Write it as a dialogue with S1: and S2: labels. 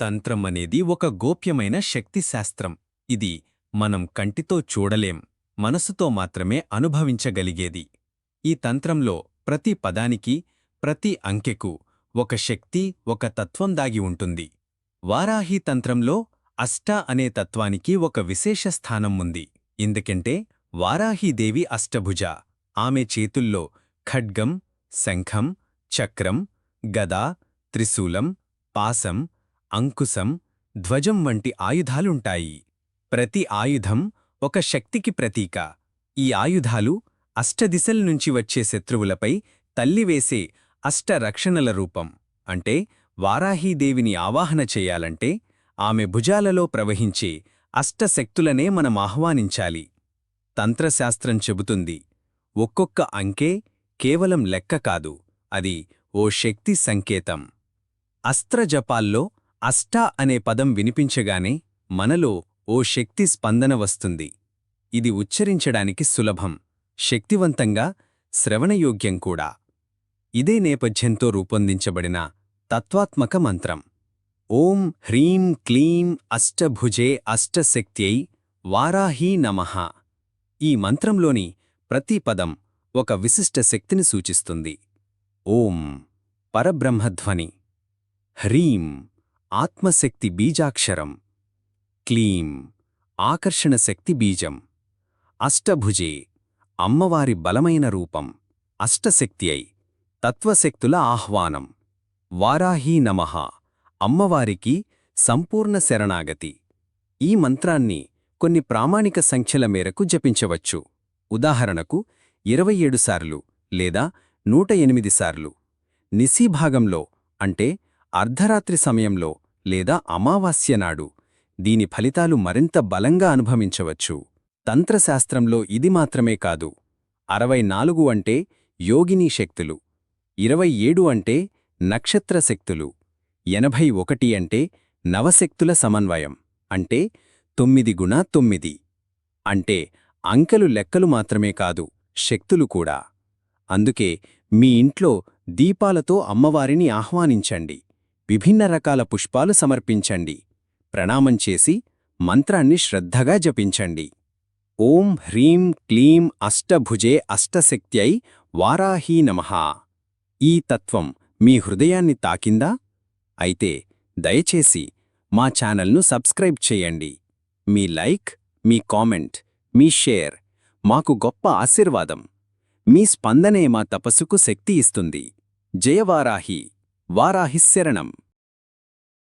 S1: తంత్రం అనేది ఒక గోప్యమైన శక్తి శాస్త్రం ఇది మనం కంటితో చూడలేం మనసుతో మాత్రమే అనుభవించగలిగేది. ఈ తంత్రంలో ప్రతి పదానికి ప్రతి అంకెకు ఒక శక్తి ఒక తత్వం దాగి ఉంటుంది. వారాహి తంత్రంలో అష్ట అనే తత్వానికి ఒక విశేష స్థానం ఉంది. ఎందుకంటే వారాహీదేవి అష్టభుజ ఆమె చేతుల్లో ఖడ్గం శంఖం చక్రం గదా త్రిశూలం పాసం అంకుశం ధ్వజం వంటి ఆయుధాలుంటాయి. ప్రతి ఆయుధం ఒక శక్తికి ప్రతీక. ఈ ఆయుధాలు అష్టదిశల నుంచి వచ్చే శత్రువులపై తల్లివేసే అష్టరక్షణల రూపం. అంటే వారాహీదేవిని ఆవాహన చేయాలంటే ఆమె భుజాలలో ప్రవహించే అష్టశక్తులనే మనం ఆహ్వానించాలి. తంత్రశాస్త్రం చెబుతుంది ఒక్కొక్క అంకే కేవలం లెక్క కాదు అది ఓ శక్తి సంకేతం. అస్త్రజపాల్లో అష్ట అనే పదం వినిపించగానే మనలో ఓ శక్తి స్పందన వస్తుంది. ఇది ఉచ్చరించడానికి సులభం. శక్తివంతంగా శ్రవణయోగ్యం కూడా. ఇదే నేపథ్యంతో రూపొందించబడిన తత్వాత్మక మంత్రం. ఓం హ్రీం క్లీం అష్టభుజే అష్టశక్త్యై వారాహీ నమ. ఈ మంత్రంలోని ప్రతి పదం ఒక విశిష్ట శక్తిని సూచిస్తుంది. ఓం పరబ్రహ్మధ్వని. హ్రీం ఆత్మశక్తి బీజాక్షరం. క్లీం. ఆకర్షణ శక్తి బీజం. అష్టభుజే. అమ్మవారి బలమైన రూపం. అష్టశక్తి అయి తత్వశక్తుల ఆహ్వానం. వారాహీ నమః. అమ్మవారికి సంపూర్ణ శరణాగతి. ఈ మంత్రాన్ని కొన్ని ప్రామాణిక సంఖ్యల మేరకు జపించవచ్చు. ఉదాహరణకు ఇరవై సార్లు లేదా నూట ఎనిమిది సార్లు. నిశీభాగంలో అంటే అర్ధరాత్రి సమయంలో లేదా అమావాస్య నాడు దీని ఫలితాలు మరింత బలంగా అనుభవించవచ్చు. తంత్రశాస్త్రంలో ఇది మాత్రమే కాదు. అరవై నాలుగు అంటే యోగినీ శక్తులు. ఇరవై ఏడు అంటే నక్షత్ర శక్తులు. ఎనభై ఒకటి అంటే నవశక్తుల సమన్వయం. అంటే తొమ్మిది గుణ తొమ్మిది. అంటే అంకెలు లెక్కలు మాత్రమే కాదు శక్తులు కూడా. అందుకే మీ ఇంట్లో దీపాలతో అమ్మవారిని ఆహ్వానించండి. విభిన్న రకాల పుష్పాలు సమర్పించండి. ప్రణామం చేసి మంత్రాన్ని శ్రద్ధగా జపించండి. ఓం హ్రీం క్లీం అష్టభుజే అష్టశక్త్యై వారాహీ నమ. ఈ తత్వం మీ హృదయాన్ని తాకిందా? అయితే దయచేసి మా ఛానల్ను సబ్స్క్రైబ్ చేయండి. మీ లైక్ మీ కామెంట్ మీ షేర్ మాకు గొప్ప ఆశీర్వాదం. మీ స్పందనే మా తపస్సుకు శక్తి ఇస్తుంది. జయవారాహి వారాహిశరణం